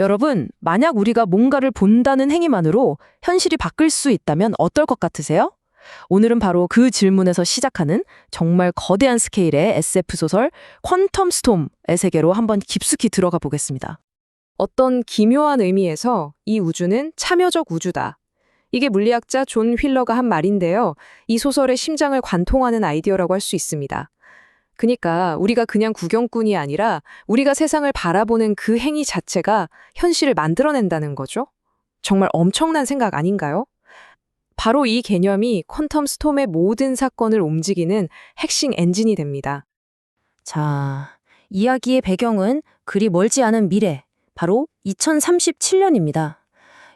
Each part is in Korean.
여러분, 만약 우리가 뭔가를 본다는 행위만으로 현실이 바뀔 수 있다면 어떨 것 같으세요? 오늘은 바로 그 질문에서 시작하는 정말 거대한 스케일의 SF 소설 퀀텀 스톰의 세계로 한번 깊숙이 들어가 보겠습니다. 어떤 기묘한 의미에서 이 우주는 참여적 우주다. 이게 물리학자 존 휠러가 한 말인데요. 이 소설의 심장을 관통하는 아이디어라고 할 수 있습니다. 그니까 우리가 그냥 구경꾼이 아니라 우리가 세상을 바라보는 그 행위 자체가 현실을 만들어낸다는 거죠. 정말 엄청난 생각 아닌가요? 바로 이 개념이 퀀텀 스톰의 모든 사건을 움직이는 핵심 엔진이 됩니다. 자, 이야기의 배경은 그리 멀지 않은 미래, 바로 2037년입니다.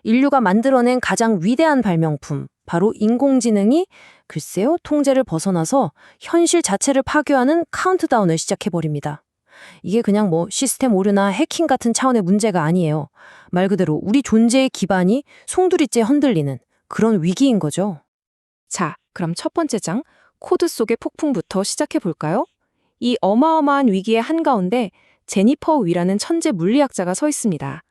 인류가 만들어낸 가장 위대한 발명품, 바로 인공지능이 글쎄요, 통제를 벗어나서 현실 자체를 파괴하는 카운트다운을 시작해버립니다. 이게 그냥 뭐 시스템 오류나 해킹 같은 차원의 문제가 아니에요. 말 그대로 우리 존재의 기반이 송두리째 흔들리는 그런 위기인 거죠. 자, 그럼 첫 번째 장, 코드 속의 폭풍부터 시작해 볼까요? 이 어마어마한 위기의 한가운데 제니퍼 위라는 천재 물리학자가 서 있습니다.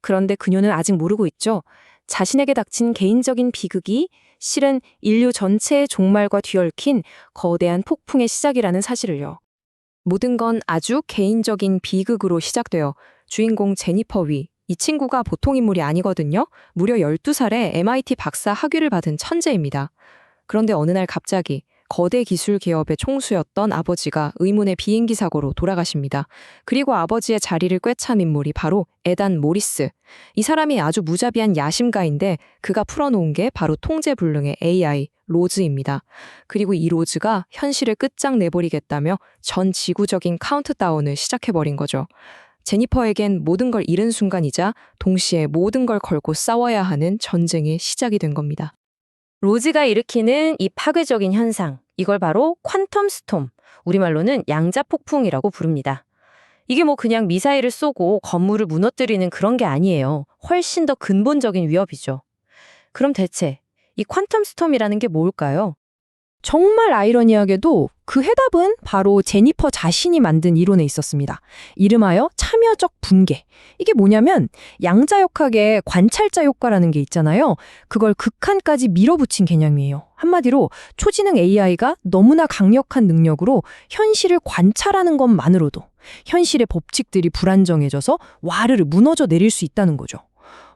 그런데 그녀는 아직 모르고 있죠. 자신에게 닥친 개인적인 비극이 실은 인류 전체의 종말과 뒤얽힌 거대한 폭풍의 시작이라는 사실을요. 모든 건 아주 개인적인 비극으로 시작되어 주인공 제니퍼 위, 이 친구가 보통 인물이 아니거든요. 무려 12살에 MIT 박사 학위를 받은 천재입니다. 그런데 어느 날 갑자기 거대 기술 기업의 총수였던 아버지가 의문의 비행기 사고로 돌아가십니다. 그리고 아버지의 자리를 꿰찬 인물이 바로 에단 모리스. 이 사람이 아주 무자비한 야심가인데 그가 풀어놓은 게 바로 통제불능의 AI 로즈입니다. 그리고 이 로즈가 현실을 끝장내버리겠다며 전 지구적인 카운트다운을 시작해버린 거죠. 제니퍼에겐 모든 걸 잃은 순간이자 동시에 모든 걸 걸고 싸워야 하는 전쟁의 시작이 된 겁니다. 로즈가 일으키는 이 파괴적인 현상, 이걸 바로 퀀텀 스톰, 우리말로는 양자폭풍이라고 부릅니다. 이게 뭐 그냥 미사일을 쏘고 건물을 무너뜨리는 그런 게 아니에요. 훨씬 더 근본적인 위협이죠. 그럼 대체 이 퀀텀 스톰이라는 게 뭘까요? 정말 아이러니하게도 그 해답은 바로 제니퍼 자신이 만든 이론에 있었습니다. 이름하여 참여적 분계. 이게 뭐냐면 양자역학의 관찰자 효과라는 게 있잖아요. 그걸 극한까지 밀어붙인 개념이에요. 한마디로 초지능 AI가 너무나 강력한 능력으로 현실을 관찰하는 것만으로도 현실의 법칙들이 불안정해져서 와르르 무너져 내릴 수 있다는 거죠.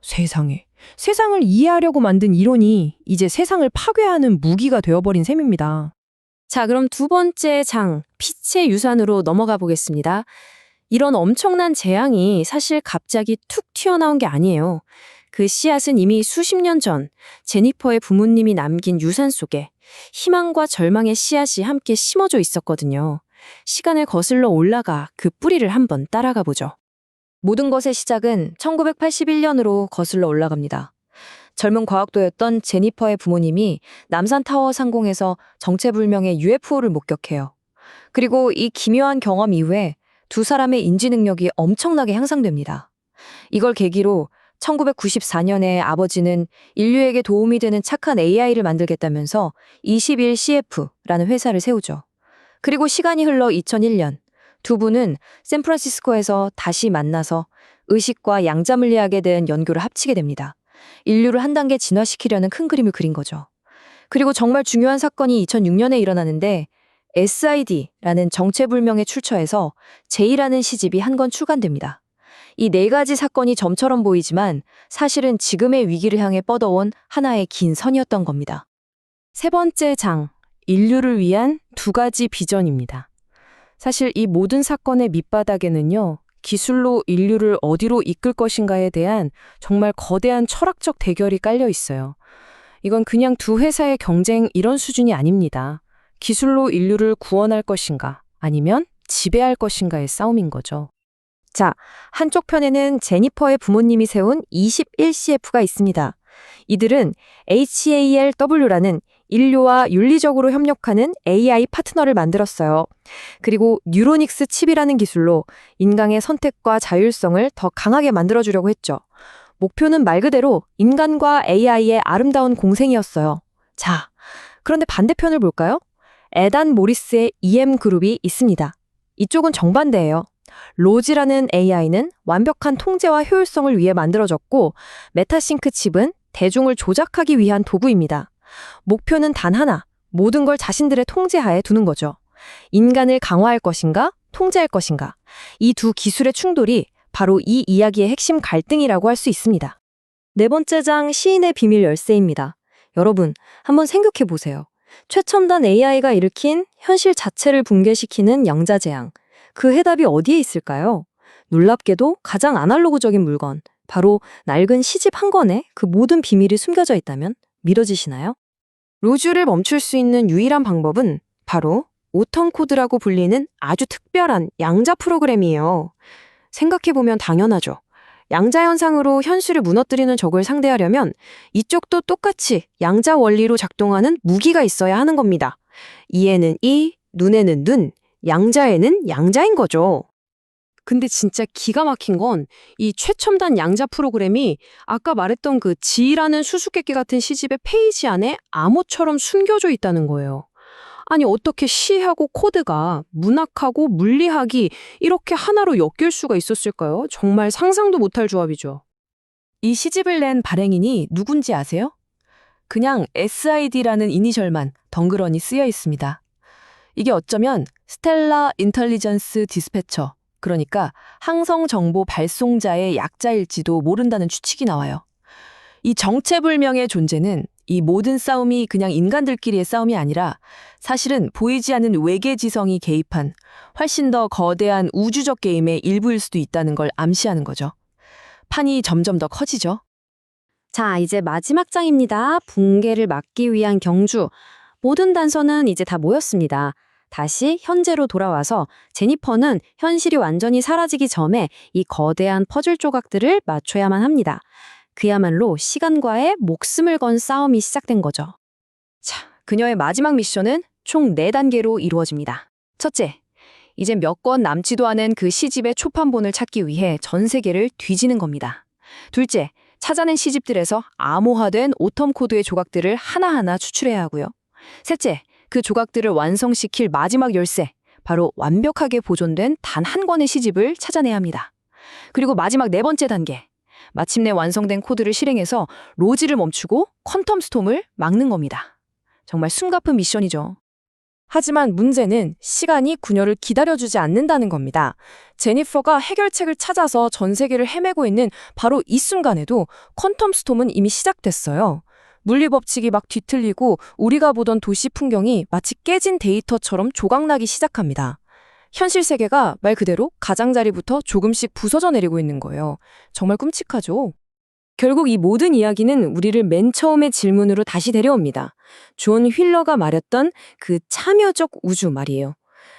세상에. 세상을 이해하려고 만든 이론이 이제 세상을 파괴하는 무기가 되어버린 셈입니다. 자, 그럼 두 번째 장, 빛의 유산으로 넘어가 보겠습니다. 이런 엄청난 재앙이 사실 갑자기 툭 튀어나온 게 아니에요. 그 씨앗은 이미 수십 년 전 제니퍼의 부모님이 남긴 유산 속에 희망과 절망의 씨앗이 함께 심어져 있었거든요. 시간을 거슬러 올라가 그 뿌리를 한번 따라가 보죠. 모든 것의 시작은 1981년으로 거슬러 올라갑니다. 젊은 과학도였던 제니퍼의 부모님이 남산타워 상공에서 정체불명의 UFO를 목격해요. 그리고 이 기묘한 경험 이후에 두 사람의 인지 능력이 엄청나게 향상됩니다. 이걸 계기로 1994년에 아버지는 인류에게 도움이 되는 착한 AI를 만들겠다면서 21CF라는 회사를 세우죠. 그리고 시간이 흘러 2001년 두 분은 샌프란시스코에서 다시 만나서 의식과 양자물리학에 대한 연구를 합치게 됩니다. 인류를 한 단계 진화시키려는 큰 그림을 그린 거죠. 그리고 정말 중요한 사건이 2006년에 일어나는데 SID라는 정체불명의 출처에서 J라는 시집이 한 권 출간됩니다. 이 네 가지 사건이 점처럼 보이지만 사실은 지금의 위기를 향해 뻗어온 하나의 긴 선이었던 겁니다. 세 번째 장, 인류를 위한 두 가지 비전입니다. 사실 이 모든 사건의 밑바닥에는요, 기술로 인류를 어디로 이끌 것인가에 대한 정말 거대한 철학적 대결이 깔려 있어요. 이건 그냥 두 회사의 경쟁 이런 수준이 아닙니다. 기술로 인류를 구원할 것인가, 아니면 지배할 것인가의 싸움인 거죠. 자, 한쪽 편에는 제니퍼의 부모님이 세운 21CF가 있습니다. 이들은 HALW라는 인류와 윤리적으로 협력하는 AI 파트너를 만들었어요. 그리고 뉴로닉스 칩이라는 기술로 인간의 선택과 자율성을 더 강하게 만들어주려고 했죠. 목표는 말 그대로 인간과 AI의 아름다운 공생이었어요. 자, 그런데 반대편을 볼까요? 에단 모리스의 EM 그룹이 있습니다. 이쪽은 정반대예요. 로지라는 AI는 완벽한 통제와 효율성을 위해 만들어졌고 메타싱크 칩은 대중을 조작하기 위한 도구입니다. 목표는 단 하나, 모든 걸 자신들의 통제하에 두는 거죠. 인간을 강화할 것인가, 통제할 것인가. 이 두 기술의 충돌이 바로 이 이야기의 핵심 갈등이라고 할 수 있습니다. 네 번째 장 시인의 비밀 열쇠입니다. 여러분, 한번 생각해 보세요. 최첨단 AI가 일으킨 현실 자체를 붕괴시키는 양자재앙. 그 해답이 어디에 있을까요? 놀랍게도 가장 아날로그적인 물건, 바로 낡은 시집 한 권에 그 모든 비밀이 숨겨져 있다면 믿어지시나요? 로즈를 멈출 수 있는 유일한 방법은 바로 오턴 코드라고 불리는 아주 특별한 양자 프로그램이에요. 생각해보면 당연하죠. 양자 현상으로 현실을 무너뜨리는 적을 상대하려면 이쪽도 똑같이 양자 원리로 작동하는 무기가 있어야 하는 겁니다. 이에는 이, 눈에는 눈, 양자에는 양자인 거죠. 근데 진짜 기가 막힌 건 이 최첨단 양자 프로그램이 아까 말했던 그 지라는 수수께끼 같은 시집의 페이지 안에 암호처럼 숨겨져 있다는 거예요. 아니 어떻게 시하고 코드가 문학하고 물리학이 이렇게 하나로 엮일 수가 있었을까요? 정말 상상도 못할 조합이죠. 이 시집을 낸 발행인이 누군지 아세요? 그냥 SID라는 이니셜만 덩그러니 쓰여 있습니다. 이게 어쩌면 스텔라 인텔리전스 디스패처, 그러니까 항성 정보 발송자의 약자일지도 모른다는 추측이 나와요. 이 정체불명의 존재는 이 모든 싸움이 그냥 인간들끼리의 싸움이 아니라 사실은 보이지 않는 외계 지성이 개입한 훨씬 더 거대한 우주적 게임의 일부일 수도 있다는 걸 암시하는 거죠. 판이 점점 더 커지죠. 자, 이제 마지막 장입니다. 붕괴를 막기 위한 경주. 모든 단서는 이제 다 모였습니다. 다시 현재로 돌아와서 제니퍼는 현실이 완전히 사라지기 전에 이 거대한 퍼즐 조각들을 맞춰야만 합니다. 그야말로 시간과의 목숨을 건 싸움이 시작된 거죠. 자, 그녀의 마지막 미션은 총 4단계로 이루어집니다. 첫째, 이제 몇 권 남지도 않은 그 시집의 초판본을 찾기 위해 전 세계를 뒤지는 겁니다. 둘째, 찾아낸 시집들에서 암호화된 오텀 코드의 조각들을 하나하나 추출해야 하고요. 셋째, 그 조각들을 완성시킬 마지막 열쇠, 바로 완벽하게 보존된 단 한 권의 시집을 찾아내야 합니다. 그리고 마지막 네 번째 단계, 마침내 완성된 코드를 실행해서 로지를 멈추고 퀀텀 스톰을 막는 겁니다. 정말 숨가쁜 미션이죠. 하지만 문제는 시간이 그녀를 기다려주지 않는다는 겁니다. 제니퍼가 해결책을 찾아서 전 세계를 헤매고 있는 바로 이 순간에도 퀀텀 스톰은 이미 시작됐어요. 물리 법칙이 막 뒤틀리고 우리가 보던 도시 풍경이 마치 깨진 데이터처럼 조각나기 시작합니다. 현실 세계가 말 그대로 가장자리부터 조금씩 부서져 내리고 있는 거예요. 정말 끔찍하죠? 결국 이 모든 이야기는 우리를 맨 처음의 질문으로 다시 데려옵니다. 존 휠러가 말했던 그 참여적 우주 말이에요.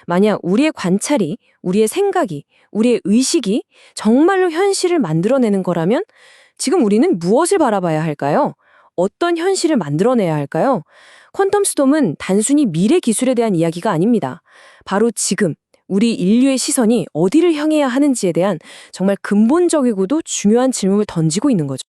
만약 우리의 관찰이, 우리의 생각이, 우리의 의식이 정말로 현실을 만들어내는 거라면 지금 우리는 무엇을 바라봐야 할까요? 어떤 현실을 만들어내야 할까요? 퀀텀 스톰은 단순히 미래 기술에 대한 이야기가 아닙니다. 바로 지금 우리 인류의 시선이 어디를 향해야 하는지에 대한 정말 근본적이고도 중요한 질문을 던지고 있는 거죠.